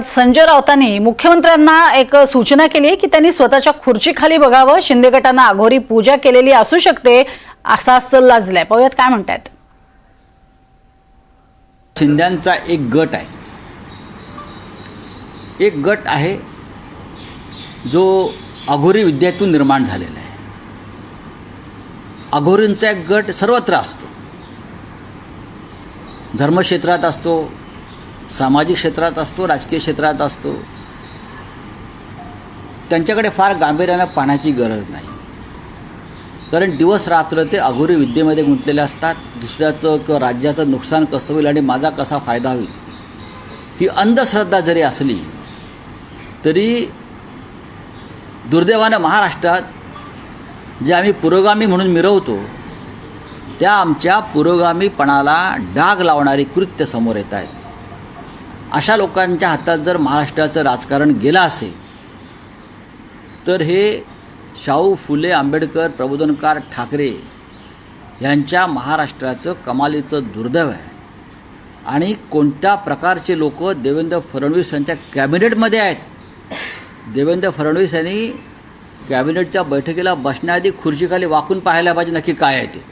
आज संजय राऊतांनी मुख्यमंत्र्यांना एक सूचना केली की त्यांनी स्वतःच्या खुर्चीखाली बघावं शिंदे गटानं अघोरी पूजा केलेली असू शकते असा सल्ला दिलाय. पाहूयात काय म्हणतायत. शिंद्यांचा एक गट आहे. एक गट आहे जो अघोरी विद्यातून निर्माण झालेला आहे. अघोरींचा एक गट सर्वत्र असतो. धर्मक्षेत्रात असतो सामाजिक क्षेत्रात असतो राजकीय क्षेत्रात असतो. त्यांच्याकडे फार गांभीर्यानं पाहण्याची गरज नाही. कारण दिवस रात्र ते अघोरी विद्येमध्ये गुंतलेले असतात. दुसऱ्याचं किंवा राज्याचं नुकसान कसं होईल आणि माझा कसा फायदा होईल? ही अंधश्रद्धा जरी असली तरी दुर्दैवानं महाराष्ट्रात जे आम्ही पुरोगामी म्हणून मिरवतो त्या आमच्या पुरोगामीपणाला डाग लावणारी कृत्य समोर येत आहेत. अशा लोकांच्या हातात जर महाराष्ट्राचं राजकारण गेलं असेल तर हे शाहू फुले आंबेडकर प्रबोधनकार ठाकरे यांच्या महाराष्ट्राचं कमालीचं दुर्दैव आहे. आणि कोणत्या प्रकारचे लोक देवेंद्र फडणवीस यांच्या कॅबिनेटमध्ये आहेत? देवेंद्र फडणवीस यांनी कॅबिनेटच्या बैठकीला बसण्याआधी खुर्चीखाली वाकून पाहायला पाहिजे नक्की काय आहे ते.